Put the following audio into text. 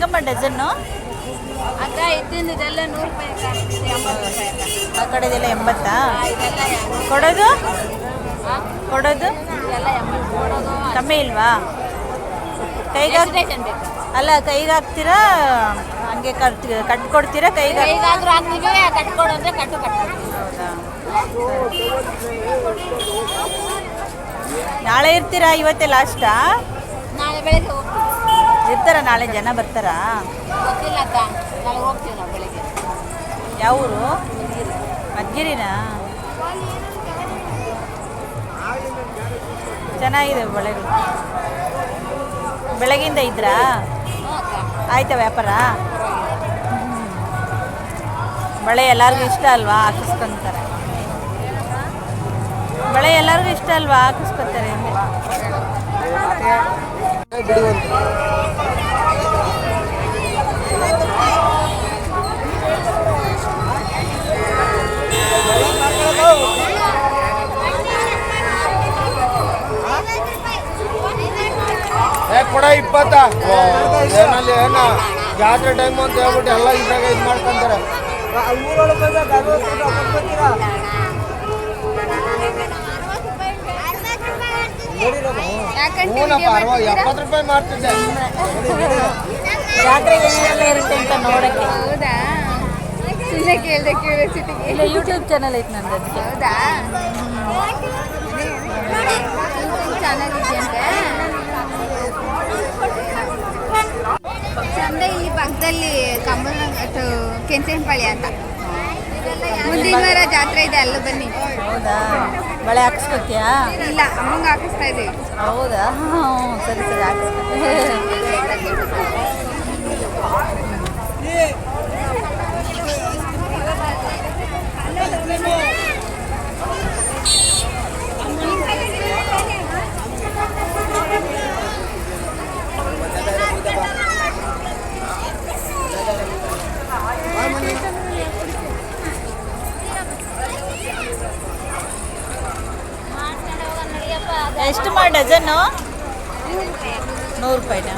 ಹೆಂಗಮ್ಮ dozen? ಅಕ್ಕ ಇದೆಲ್ಲ ನೂರು ರೂಪಾಯಿ ಅಕ್ಕ. ಇದು ಎಂಬತ್ತು ರೂಪಾಯಿ ಅಕ್ಕ. ಆ ಕಡೆದೆಲ್ಲ ಎಂಬತ್ತಾ? ಆ, ಇದೆಲ್ಲ ಎ- ಕೊಡೋದು? ಆ? ಕೊಡೋದು? ಇದೆಲ್ಲ ಎಂಬತ್ತು. ಕೊಡೋದು ಕಮ್ಮಿ ಇಲ್ವಾ? ಕೈಗೆ ಎಷ್ಟು ಡಜನ್ ಬೇಕು. ಅಲ್ಲ ಕೈಗೆ ಹಾಕ್ತೀರಾ? ಹಂಗೆ ಕಟ್ ಕಟ್ ಕೊಡ್ತೀರಾ ಕೈಗೆ ಹಾಕ್- ಕೈಗಾದ್ರೂ ಹಾಕ್ತೀವಿ ಕಟ್ಕೊಡು ಅಂದ್ರೆ ಕಟ್ಟು ಕಟ್ಕೊಡ್ತೀವಿ. ಹೌದಾ? ನಾಳೆ ಇರ್ತೀರಾ ಇವತ್ತೇ ಲಾಸ್ಟಾ ನಾಳೆ ಬೆಳಗ್ಗೆ ಹೋಗ್ತೀವಿ. ಇರ್ತಾರ ನಾಳೆ ಜನ ಬರ್ತಾರಾ? ಯಾವೂರು ಅಕ್ಕ ನಾಳೆ ಹೋಗ್ತೀವಿ ನಾವು ಬೆಳಗ್ಗೆ. ಯಾವ ಊರು ಮದ್ಗಿರಿನಾ? ಚೆನ್ನಾಗಿದೆ ಬಳೆಗಳು. ಬೆಳಗಿಂದ ಇದ್ರಾ? ಆಯ್ತಾ ವ್ಯಾಪಾರ? ಬಳೆ ಎಲ್ಲರಿಗೂ ಇಷ್ಟ ಅಲ್ವಾ? ಹಾಕಿಸ್ಕೊಂತಾರೆ. ಬಳೆ ಎಲ್ಲರಿಗೂ ಇಷ್ಟ ಅಲ್ವಾ? ಹಾಕಿಸ್ಕೊತಾರೆ ಕೊಡ ಇಪ್ಪತ್ತ. ಏನಲ್ಲಿ ಏನ? ಜಾತ್ರೆ ಟೈಮ್ ಅಂತ ಹೇಳ್ಬಿಟ್ಟು ಎಲ್ಲ ಇದ್ರಾಗ ಇದು ಮಾಡ್ಕೊಂತಾರೆ. ಹೂನಪ್ಪ ಎಪ್ಪತ್ತು ರೂಪಾಯಿ ಮಾಡ್ತಿದ್ದೆ. ಜಾತ್ರೆ ಏನೆಲ್ಲ ಇರುತ್ತೆ ಅಂತ ನೋಡಕ್ಕೆ ಹೌದಾ? ಸುಮ್ಮನೆ ಕೇಳ್ದೆ ಕ್ಯೂರಿಯಾಸಿಟಿಗೆ ಇಲ್ಲ ಯೂಟ್ಯೂಬ್ ಚಾನಲ್ ಐತೆ ನಂದು. ಅದಕ್ಕೆ ಹೌದಾ ಕಂಬನ ಪಕ್ಕದಲ್ಲಿ ಕಂಬಳ ಕೆಂಚನಪಾಳ್ಯ ಅಂತ. ಮುಂದಿನ ವಾರ ಜಾತ್ರೆ ಇದೆ ಅಲ್ಲೂ ಬನ್ನಿ. ಹೌದಾ? ಬಳೆ ಹಾಕಿಸ್ಕೊತೀಯಾ ಇಲ್ಲ ಅಮ್ಮಂಗೆ ಹಾಕಿಸ್ತಾ ಇದೆ ಹೌದಾ? ಹ್ಞೂ ಸರಿ ಸರಿ ಹಾಕಿಸ್ಕೊತೀನಿ ಎಷ್ಟು ಮಾಡಿ ಡಜನ್ನು? ನೂರು ರೂಪಾಯಿನಾ